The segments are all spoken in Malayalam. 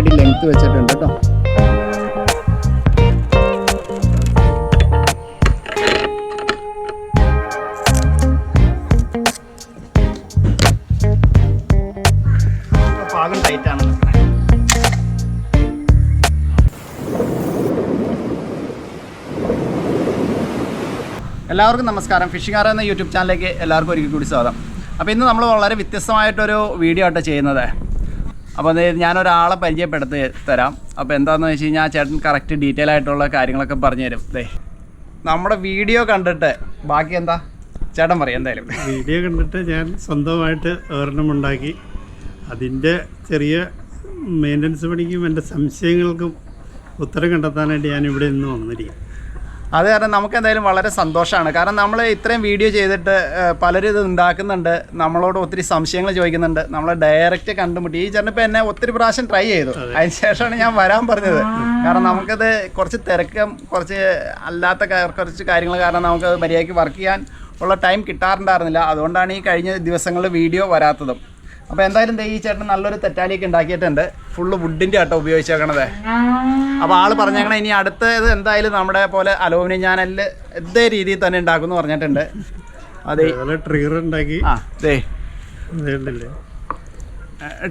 അടി ലെങ്ത് വെച്ചിട്ടുണ്ട് കേട്ടോ പാകം ടൈറ്റ് ആണ്. എല്ലാവർക്കും നമസ്കാരം. ഫിഷിംഗ് ആറ എന്ന യൂട്യൂബ് ചാനലിലേക്ക് എല്ലാവർക്കും ഒരിക്കൽ കൂടി സ്വാഗതം. അപ്പോൾ ഇന്ന് നമ്മൾ വളരെ വ്യത്യസ്തമായിട്ടൊരു വീഡിയോ ആയിട്ട് ചെയ്യുന്നത്. അപ്പോൾ ഞാനൊരാളെ പരിചയപ്പെടുത്തി തരാം. അപ്പോൾ എന്താണെന്ന് വെച്ച് കഴിഞ്ഞാൽ ചേട്ടൻ കറക്റ്റ് ഡീറ്റെയിൽ ആയിട്ടുള്ള കാര്യങ്ങളൊക്കെ പറഞ്ഞു തരും. ദേ നമ്മുടെ വീഡിയോ കണ്ടിട്ട് ബാക്കി എന്താ? ചേട്ടൻ പറയും എന്തായാലും. വീഡിയോ കണ്ടിട്ട് ഞാൻ സ്വന്തമായിട്ട് ഒരെണ്ണം ഉണ്ടാക്കി. അതിന്റെ ചെറിയ മെയിന്റനൻസ് പണിക്കും എന്റെ സംശയങ്ങൾക്കും ഉത്തരം കണ്ടെത്താനായിട്ട് ഞാൻ ഇവിടെ നിന്ന് വന്നിരിക്കും അത് കാരണം നമുക്ക് എന്തായാലും വളരെ സന്തോഷമാണ്. കാരണം നമ്മൾ ഇത്രയും വീഡിയോ ചെയ്തിട്ട് പലരും ഇത് ഉണ്ടാക്കുന്നുണ്ട്. നമ്മളോട് ഒത്തിരി സംശയങ്ങൾ ചോദിക്കുന്നുണ്ട്. നമ്മൾ ഡയറക്റ്റ് കണ്ടുമുട്ടി. ഈ ചേട്ടൻ ഇപ്പം എന്നെ ഒത്തിരി പ്രാവശ്യം ട്രൈ ചെയ്തു. അതിന് ശേഷമാണ് ഞാൻ വരാൻ പറഞ്ഞത്. കാരണം നമുക്കത് കുറച്ച് തിരക്കം കുറച്ച് അല്ലാത്ത കുറച്ച് കാര്യങ്ങൾ കാരണം നമുക്ക് മര്യാദയ്ക്ക് വർക്ക് ചെയ്യാൻ ഉള്ള ടൈം കിട്ടാറുണ്ടായിരുന്നില്ല. അതുകൊണ്ടാണ് ഈ കഴിഞ്ഞ ദിവസങ്ങളിൽ വീഡിയോ വരാത്തതും. അപ്പോൾ എന്തായാലും ദേ ഈ ചേട്ടൻ നല്ലൊരു തെറ്റാലിയൊക്കെ ഉണ്ടാക്കിയിട്ടുണ്ട്. ഫുള്ള് വുഡിന്റെ ആട്ടോ ഉപയോഗിച്ചേക്കണത്. അപ്പോൾ ആൾ പറഞ്ഞേക്കണേ ഇനി അടുത്തത് എന്തായാലും നമ്മുടെ പോലെ അലോമിനിയം ചാനലിൽ ഇതേ രീതിയിൽ തന്നെ ഉണ്ടാക്കുമെന്ന് പറഞ്ഞിട്ടുണ്ട്. അതെ. ട്രിഗർ ഉണ്ടാക്കി. ആ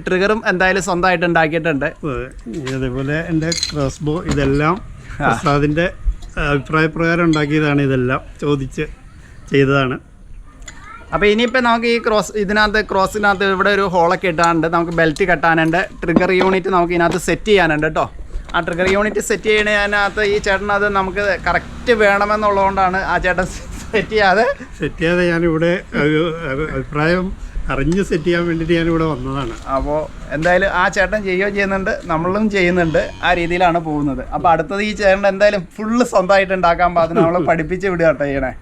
ട്രിഗറും എന്തായാലും സ്വന്തമായിട്ട് ഉണ്ടാക്കിയിട്ടുണ്ട്. അതേപോലെ എന്റെ ക്രോസ് ബോ ഇതെല്ലാം പ്രസാദിന്റെ അഭിപ്രായ പ്രകാരം ഉണ്ടാക്കിയതാണ് ഇതെല്ലാം ചോദിച്ച് ചെയ്തതാണ്. അപ്പോൾ ഇനിയിപ്പോൾ നമുക്ക് ഈ ക്രോസ് ഇതിനകത്ത് ക്രോസിനകത്ത് ഇവിടെ ഒരു ഹോളൊക്കെ ഇട്ടാണ്ട് നമുക്ക് ബെൽറ്റ് കെട്ടാനുണ്ട്. ട്രിഗർ യൂണിറ്റ് നമുക്ക് ഇതിനകത്ത് സെറ്റ് ചെയ്യാനുണ്ട് കേട്ടോ ആ ട്രിഗർ യൂണിറ്റ് സെറ്റ് ചെയ്യണതിനകത്ത് ഈ ചേട്ടനത് അത് നമുക്ക് കറക്റ്റ് വേണമെന്നുള്ളതുകൊണ്ടാണ് ആ ചേട്ടൻ സെറ്റ് ചെയ്യാതെ സെറ്റ് ചെയ്യാതെ ഞാനിവിടെ ഒരു അഭിപ്രായം അറിഞ്ഞ് സെറ്റ് ചെയ്യാൻ വേണ്ടിയിട്ട് ഞാനിവിടെ വന്നതാണ്. അപ്പോൾ എന്തായാലും ആ ചേട്ടൻ ചെയ്യുകയും ചെയ്യുന്നുണ്ട്. നമ്മളും ചെയ്യുന്നുണ്ട്. ആ രീതിയിലാണ് പോകുന്നത്. അപ്പോൾ അടുത്തത് ഈ ചേട്ടൻ എന്തായാലും ഫുള്ള് സ്വന്തമായിട്ട് ഉണ്ടാക്കാൻ പാകത്തിന് നമ്മളെ പഠിപ്പിച്ച് വിടുക കേട്ടോ ചെയ്യണേ.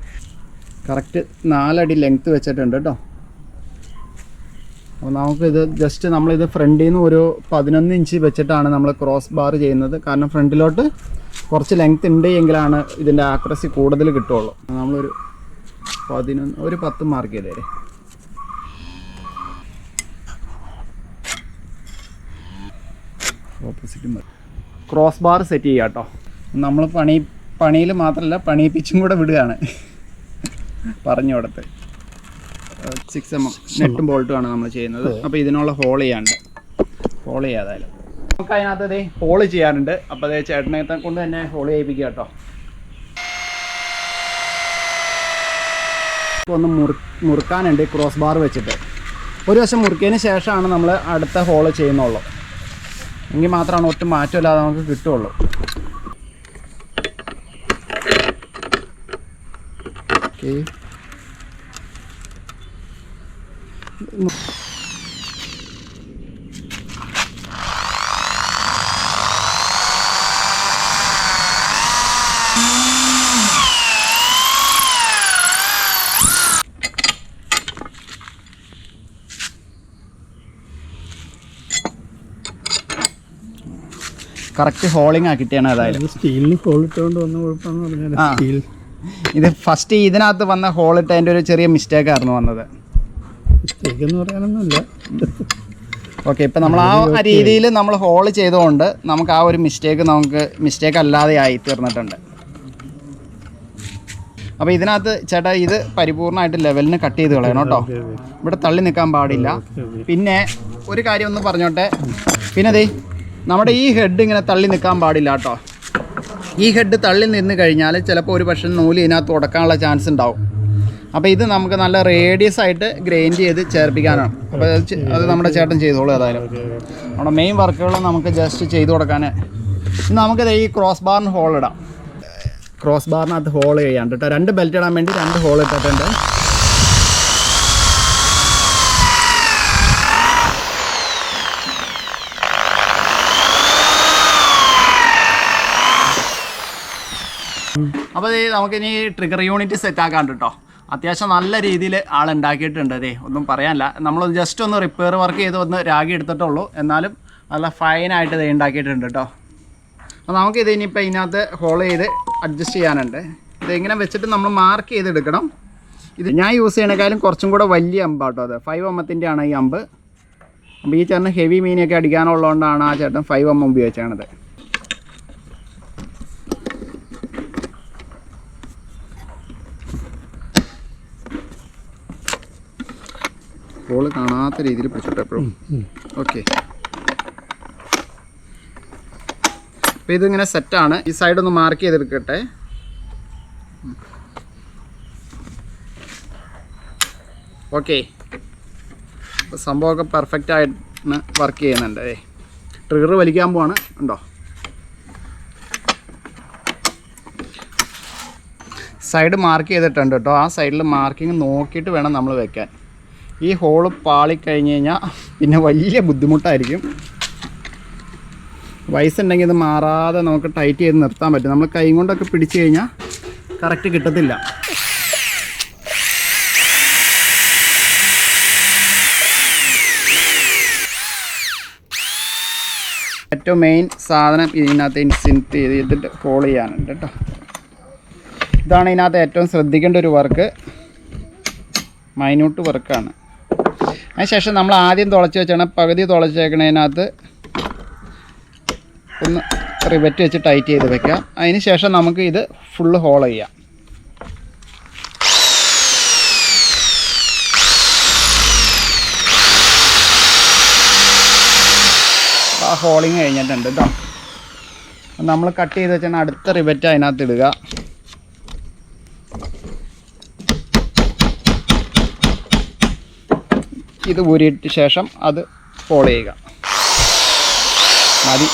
കറക്റ്റ് നാലടി ലെങ്ത്ത് വെച്ചിട്ടുണ്ട് കേട്ടോ അപ്പോൾ നമുക്കിത് ജസ്റ്റ് നമ്മളിത് ഫ്രണ്ടിൽ നിന്ന് ഒരു പതിനൊന്ന് ഇഞ്ച് വെച്ചിട്ടാണ് നമ്മൾ ക്രോസ് ബാർ ചെയ്യുന്നത്. കാരണം ഫ്രണ്ടിലോട്ട് കുറച്ച് ലെങ്ത് ഉണ്ട് എങ്കിലാണ് ഇതിന്റെ ആക്രസി കൂടുതൽ കിട്ടുള്ളൂ. നമ്മളൊരു പതിനൊന്ന് ഒരു പത്ത് മാർക്ക് ചെയ്തേരെ. ഓപ്പോസിറ്റ് ക്രോസ് ബാർ സെറ്റ് ചെയ്യാം കേട്ടോ നമ്മൾ പണി പണിയിൽ മാത്രമല്ല പണിയിപ്പിച്ചും കൂടെ വിടുകയാണ്. പറഞ്ഞു കൊടുത്ത്. സിക്സ് എം എം നെട്ടും ബോൾട്ടുമാണ് നമ്മൾ ചെയ്യുന്നത്. അപ്പോൾ ഇതിനുള്ള ഹോൾ ചെയ്യാണ്ട് ഹോൾ ചെയ്യാതായാലും നമുക്ക് അതിനകത്ത് അതേ ഹോൾ ചെയ്യാറുണ്ട് അപ്പോൾ അതേ ചേട്ടനെ കൊണ്ട് തന്നെ ഹോൾ ചെയ്യിപ്പിക്കുക കേട്ടോ. ഇപ്പോൾ ഒന്ന് മുറി മുറുക്കാനുണ്ട് ക്രോസ് ബാർ വെച്ചിട്ട്. ഒരു വശം മുറുക്കിയതിന് ശേഷമാണ് നമ്മൾ അടുത്ത ഹോൾ ചെയ്യുന്നുള്ളൂ. എങ്കിൽ മാത്രമാണ് ഒട്ടും മാറ്റമില്ലാതെ നമുക്ക് കിട്ടുള്ളൂ. ഓക്കെ. കറക്റ്റ് ഹോളിംഗ് ആക്കിയിട്ടാണ് അതായത് സ്റ്റീലിന് ഹോൾ ഇട്ടുകൊണ്ട് വന്ന കുഴപ്പമെന്ന് പറഞ്ഞാൽ സ്റ്റീൽ. ഇത് ഫസ്റ്റ് ഇതിനകത്ത് വന്ന ഹോൾ ഇട്ടതിന്റെ ഒരു ചെറിയ മിസ്റ്റേക്ക് ആയിരുന്നു വന്നത്. മിസ്റ്റേക്ക് എന്ന് പറയാനൊന്നുമില്ല. ഓക്കെ ഇപ്പം നമ്മൾ ആ രീതിയിൽ നമ്മൾ ഹോൾ ചെയ്തുകൊണ്ട് നമുക്ക് ആ ഒരു മിസ്റ്റേക്ക് നമുക്ക് മിസ്റ്റേക്ക് അല്ലാതെ ആയി തീർന്നിട്ടുണ്ട്. അപ്പോൾ ഇതിനകത്ത് ചേട്ടാ ഇത് പരിപൂർണമായിട്ട് ലെവലിന് കട്ട് ചെയ്ത് കളയണം കേട്ടോ. ഇവിടെ തള്ളി നിൽക്കാൻ പാടില്ല. പിന്നെ ഒരു കാര്യം ഒന്ന് പറഞ്ഞോട്ടെ. പിന്നെ ദേ നമ്മുടെ ഈ ഹെഡ് ഇങ്ങനെ തള്ളി നിൽക്കാൻ പാടില്ല കേട്ടോ. ഈ ഹെഡ് തള്ളി നിന്ന് കഴിഞ്ഞാൽ ചിലപ്പോൾ ഒരു പക്ഷേ നൂൽ ഇതിനകത്ത് ഉടക്കാനുള്ള ചാൻസ് ഉണ്ടാവും. അപ്പോൾ ഇത് നമുക്ക് നല്ല റേഡിയസ് ആയിട്ട് ഗ്രൈൻഡ് ചെയ്ത് ചേർപ്പിക്കാനാണ്. അപ്പോൾ അത് നമ്മുടെ ചേട്ടൻ ചെയ്തോളൂ ഏതായാലും. നമ്മുടെ മെയിൻ വർക്കുകൾ നമുക്ക് ജസ്റ്റ് ചെയ്ത് കൊടുക്കാൻ നമുക്കിത് ഈ ക്രോസ് ബാറിന് ഹോൾ ഇടാം. ക്രോസ് ബാറിനകത്ത് ഹോൾ ചെയ്യാണ്ട് കേട്ടോ രണ്ട് ബെൽറ്റ് ഇടാൻ വേണ്ടി രണ്ട് ഹോൾ ഇട്ടിട്ടുണ്ട്. അപ്പോൾ ഇത് നമുക്കിനി ട്രിഗർ യൂണിറ്റ് സെറ്റ് ആക്കാണ്ട് കേട്ടോ അത്യാവശ്യം നല്ല രീതിയിൽ ആൾ ഉണ്ടാക്കിയിട്ടുണ്ട് അതെ ഒന്നും പറയാനില്ല. നമ്മൾ ജസ്റ്റ് ഒന്ന് റിപ്പയർ വർക്ക് ചെയ്ത് ഒന്ന് രാഗി എടുത്തിട്ടുള്ളൂ. എന്നാലും നല്ല ഫൈനായിട്ട് ഇത് ഉണ്ടാക്കിയിട്ടുണ്ട് കേട്ടോ അപ്പോൾ നമുക്കിത് ഇനിയിപ്പോൾ ഇതിനകത്ത് ഹോൾ ചെയ്ത് അഡ്ജസ്റ്റ് ചെയ്യാനുണ്ട്. ഇതെങ്ങനെ വെച്ചിട്ട് നമ്മൾ മാർക്ക് ചെയ്തെടുക്കണം. ഇത് ഞാൻ യൂസ് ചെയ്യണേക്കാളും കുറച്ചും കൂടെ വലിയ അമ്പാട്ടോ അത്. ഫൈവ് എമ്മത്തിന്റെ ആണ് ഈ അമ്പ്. അപ്പോൾ ഈ ചേട്ടന് ഹെവി മീനൊക്കെ അടിക്കാനുള്ളതുകൊണ്ടാണ് ആ ചേട്ടൻ ഫൈവ് എം ഉപയോഗിച്ചത്. ബോൾ കാണാത്ത രീതിയിൽ പിടിച്ചിട്ട് എപ്പോഴും? ഓക്കെ അപ്പോൾ ഇതിങ്ങനെ സെറ്റാണ് ഈ സൈഡ് ഒന്ന് മാർക്ക് ചെയ്തെടുക്കട്ടെ. ഓക്കെ അപ്പോൾ സംഭവമൊക്കെ പെർഫെക്റ്റ് ആയിട്ട് വർക്ക് ചെയ്യുന്നുണ്ട്. അതെ ട്രിഗർ വലിക്കാൻ പോവാണ്. ഉണ്ടോ? സൈഡ് മാർക്ക് ചെയ്തിട്ടുണ്ട് കേട്ടോ ആ സൈഡിൽ മാർക്കിങ് നോക്കിയിട്ട് വേണം നമ്മൾ വെക്കാൻ. ഈ ഹോൾ പാളിക്കഴിഞ്ഞ് കഴിഞ്ഞാൽ പിന്നെ വലിയ ബുദ്ധിമുട്ടായിരിക്കും. വയസ്സുണ്ടെങ്കിൽ ഇത് മാറാതെ നമുക്ക് ടൈറ്റ് ചെയ്ത് നിർത്താൻ പറ്റും. നമ്മൾ കൈ കൊണ്ടൊക്കെ പിടിച്ചു കഴിഞ്ഞാൽ കറക്റ്റ് കിട്ടത്തില്ല. ഏറ്റവും മെയിൻ സാധനം ഇതിനകത്ത് ഇൻസിന്റ് ചെയ്ത് ചെയ്തിട്ട് ഹോൾ ചെയ്യാനുണ്ട് കേട്ടോ. ഇതാണ് ഇതിനകത്ത് ഏറ്റവും ശ്രദ്ധിക്കേണ്ട ഒരു വർക്ക് മൈന്യൂട്ട് വർക്കാണ് അതിനുശേഷം നമ്മൾ ആദ്യം തുളച്ച് വെച്ചാണ് പകുതി തുളച്ചേക്കണതിനകത്ത് ഒന്ന് റിവറ്റ് വെച്ച് ടൈറ്റ് ചെയ്ത് വെക്കാം. അതിന് ശേഷം നമുക്ക് ഇത് ഫുള്ള് ഹോൾ ചെയ്യാം. ആ ഹോളിങ് കഴിഞ്ഞിട്ടുണ്ട് കേട്ടോ നമ്മൾ കട്ട് ചെയ്ത് വെച്ചാൽ അടുത്ത റിവറ്റ് അതിനകത്ത് ഇടുക. ഇത് ഊരിയിട്ട് ശേഷം അത് ഫോളോ ചെയ്യുക. മതി.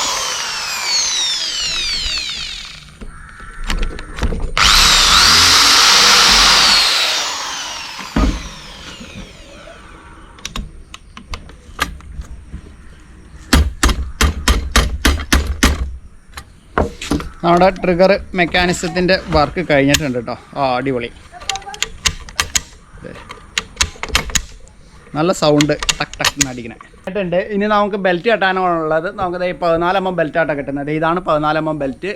നമ്മുടെ ട്രിഗർ മെക്കാനിസത്തിന്റെ വർക്ക് കഴിഞ്ഞിട്ടുണ്ട് കേട്ടോ ആ അടിപൊളി. നല്ല സൗണ്ട് ടക്ക് ടക്ക് അടിക്കണേ. കേട്ടുണ്ട് ഇനി നമുക്ക് ബെൽറ്റ് കെട്ടാനുള്ളത്. നമുക്ക് ദേ ബെൽറ്റ് ആട്ടാ കിട്ടുന്നത്. ഇതാണ് പതിനാല് എം എം ബെൽറ്റ്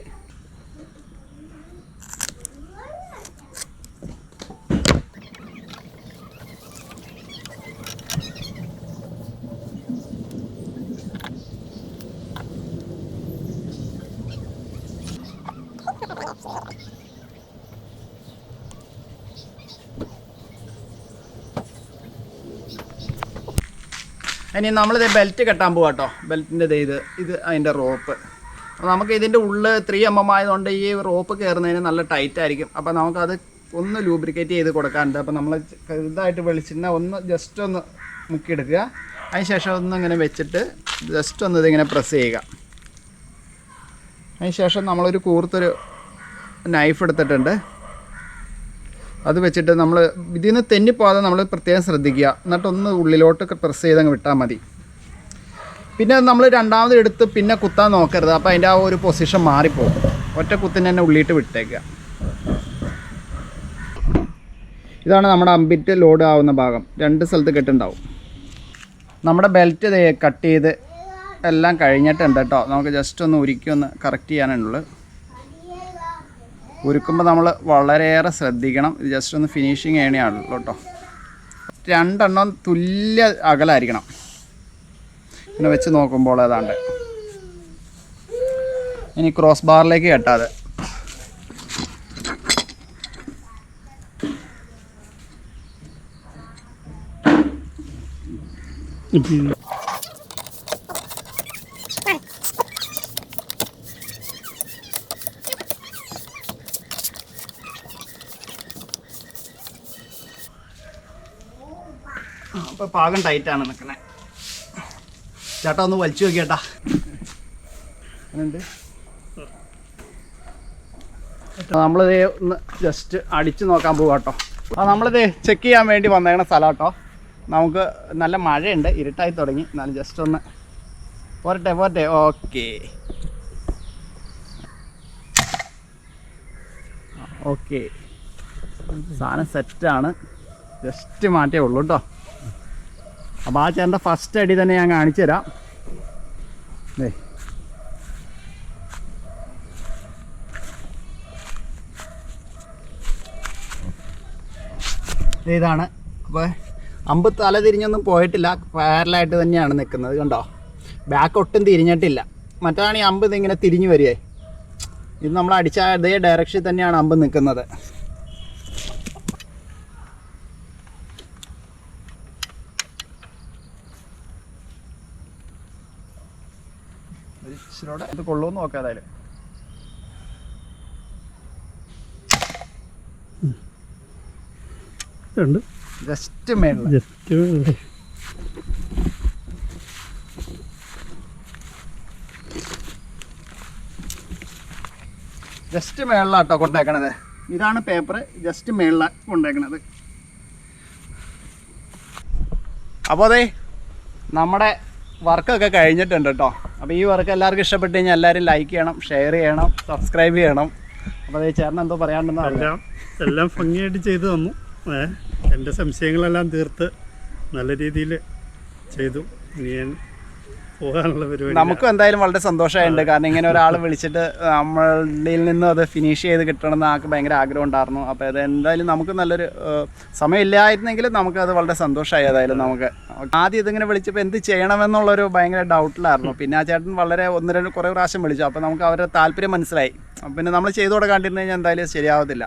ഇനി നമ്മളിത് ബെൽറ്റ് കെട്ടാൻ പോകാം കേട്ടോ ബെൽറ്റിന്റെ ഇത് ഇത് അതിന്റെ റോപ്പ് അപ്പോൾ നമുക്ക് ഇതിന്റെ ഉള്ളിൽ ത്രീ എം എം ആയതുകൊണ്ട് ഈ റോപ്പ് കയറുന്നതിന് നല്ല ടൈറ്റ് ആയിരിക്കും. അപ്പോൾ നമുക്കത് ഒന്ന് ലൂബ്രിക്കേറ്റ് ചെയ്ത് കൊടുക്കാനുണ്ട്. അപ്പോൾ നമ്മൾ ഇതായിട്ട് വെളിച്ചെണ്ണ ഒന്ന് ജസ്റ്റ് ഒന്ന് മുക്കിയെടുക്കുക. അതിന് ശേഷം ഒന്ന് ഇങ്ങനെ വെച്ചിട്ട് ജസ്റ്റ് ഒന്ന് ഇതിങ്ങനെ പ്രസ് ചെയ്യുക. അതിന് ശേഷം നമ്മളൊരു കൂർത്തൊരു നൈഫ് എടുത്തിട്ടുണ്ട്. അത് വെച്ചിട്ട് നമ്മൾ ഇതിൽ നിന്ന് തെന്നിപ്പോകാതെ നമ്മൾ പ്രത്യേകം ശ്രദ്ധിക്കുക. എന്നിട്ടൊന്ന് ഉള്ളിലോട്ട് പ്രസ് ചെയ്ത് അങ്ങ് വിട്ടാൽ മതി. പിന്നെ നമ്മൾ രണ്ടാമത് എടുത്ത് പിന്നെ കുത്താൻ നോക്കരുത്. അപ്പോൾ അതിന്റെ ആ ഒരു പൊസിഷൻ മാറിപ്പോകും ഒറ്റ കുത്തിന് തന്നെ ഉള്ളിയിട്ട് വിട്ടേക്കുക. ഇതാണ് നമ്മുടെ അമ്പിറ്റ് ലോഡ് ആവുന്ന ഭാഗം. രണ്ട് സ്ഥലത്ത് കെട്ടുണ്ടാവും. നമ്മുടെ ബെൽറ്റ് കട്ട് ചെയ്ത് എല്ലാം കഴിഞ്ഞിട്ടുണ്ട് കേട്ടോ നമുക്ക് ജസ്റ്റ് ഒന്ന് ഉരുക്കി ഒന്ന് കറക്റ്റ് ചെയ്യാനുള്ളൂ ഉരുക്കുമ്പോൾ നമ്മൾ വളരെയേറെ ശ്രദ്ധിക്കണം. ഇത് ജസ്റ്റ് ഒന്ന് ഫിനിഷിങ് ഏണിയാണല്ലോ കേട്ടോ. രണ്ടെണ്ണം തുല്യ അകലായിരിക്കണം. ഇങ്ങനെ വെച്ച് നോക്കുമ്പോൾ ഏതാണ്ട്. ഇനി ക്രോസ് ബാറിലേക്ക് കെട്ടാതെ. അപ്പോൾ പാകം ടൈറ്റാണ് നിൽക്കണേ ചേട്ടാ ഒന്ന് വലിച്ചു നോക്കിയേട്ടാ. നമ്മളിത് ഒന്ന് ജസ്റ്റ് അടിച്ച് നോക്കാൻ പോകാം കേട്ടോ ആ നമ്മളിത് ചെക്ക് ചെയ്യാൻ വേണ്ടി വന്നേക്കണ സ്ഥലം കേട്ടോ നമുക്ക് നല്ല മഴയുണ്ട് ഇരുട്ടായി തുടങ്ങി. എന്നാലും ജസ്റ്റ് ഒന്ന് പോരട്ടെ പോരട്ടെ. ഓക്കെ. ഓക്കെ. സാധനം സെറ്റാണ് ജസ്റ്റ് മാറ്റേ ഉള്ളൂ കേട്ടോ അപ്പോൾ ആ ചേട്ടന്റെ ഫസ്റ്റ് അടി തന്നെ ഞാൻ കാണിച്ചു തരാം. ഇതാണ്. അപ്പോൾ അമ്പ് തല തിരിഞ്ഞൊന്നും പോയിട്ടില്ല. പാരലായിട്ട് തന്നെയാണ് നിൽക്കുന്നത് കണ്ടോ? ബാക്ക് ഒട്ടും തിരിഞ്ഞിട്ടില്ല. മറ്റാണ് ഈ അമ്പ് ഇതിങ്ങനെ തിരിഞ്ഞു വരികയെ? ഇത് നമ്മൾ അടിച്ച അതേ ഡയറക്ഷനിൽ തന്നെയാണ് അമ്പ് നിൽക്കുന്നത്. ഒരു ഇച്ചിരൂടെ ഇത് കൊള്ളുമെന്ന് നോക്കാം ഏതായാലും. ഉണ്ട് ജസ്റ്റ് മേളിൽ ജസ്റ്റ് ജസ്റ്റ് മേളിലാട്ടോ കൊണ്ടേക്കണത്. ഇതാണ് പേപ്പർ ജസ്റ്റ് മേളിലാണ് കൊണ്ടേക്കണത്. അപ്പോൾ അതെ നമ്മുടെ വർക്കൊക്കെ കഴിഞ്ഞിട്ടുണ്ട് കേട്ടോ അപ്പോൾ ഈ വർക്ക് എല്ലാവർക്കും ഇഷ്ടപ്പെട്ട് കഴിഞ്ഞാൽ എല്ലാവരും ലൈക്ക് ചെയ്യണം ഷെയർ ചെയ്യണം സബ്സ്ക്രൈബ് ചെയ്യണം. അപ്പോൾ അതേ ചേട്ടൻ എന്തോ പറയാണ്ടെന്ന് അറിയാം എല്ലാം എല്ലാം ഭംഗിയായിട്ട് ചെയ്തു തന്നു. എന്റെ സംശയങ്ങളെല്ലാം തീർത്ത് നല്ല രീതിയിൽ ചെയ്തു. ഇനി ഞാൻ പോകാനുള്ള പരിപാടി നമുക്കും എന്തായാലും വളരെ സന്തോഷമായിട്ടുണ്ട്. കാരണം ഇങ്ങനെ ഒരാൾ വിളിച്ചിട്ട് നമ്മളിൽ നിന്നും അത് ഫിനിഷ് ചെയ്ത് കിട്ടണം എന്ന് ആൾക്ക് ഭയങ്കര ആഗ്രഹം ഉണ്ടായിരുന്നു. അപ്പോൾ അത് എന്തായാലും നമുക്ക് നല്ലൊരു സമയമില്ലായിരുന്നെങ്കിൽ നമുക്ക് അത് വളരെ സന്തോഷമായി ഏതായാലും നമുക്ക്. ആദ്യം ഇതിങ്ങനെ വിളിച്ചപ്പോൾ എന്ത് ചെയ്യണമെന്നുള്ളൊരു ഭയങ്കര ഡൗട്ടിലായിരുന്നു പിന്നെ ആ ചേട്ടൻ വളരെ ഒന്ന് രണ്ട് കുറേ പ്രാവശ്യം വിളിച്ചു. അപ്പോൾ നമുക്ക് അവരുടെ താല്പര്യം മനസ്സിലായി. പിന്നെ നമ്മൾ ചെയ്തു കൊടുക്കാണ്ടിരുന്നു കഴിഞ്ഞാൽ എന്തായാലും ശരിയാവത്തില്ല.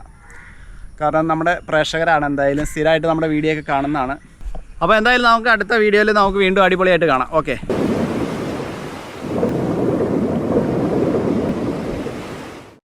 കാരണം നമ്മുടെ പ്രേക്ഷകരാണ് എന്തായാലും സ്ഥിരമായിട്ട് നമ്മുടെ വീഡിയോ ഒക്കെ കാണുന്നതാണ്. അപ്പോൾ എന്തായാലും നമുക്ക് അടുത്ത വീഡിയോയിൽ നമുക്ക് വീണ്ടും അടിപൊളിയായിട്ട് കാണാം. ഓക്കെ.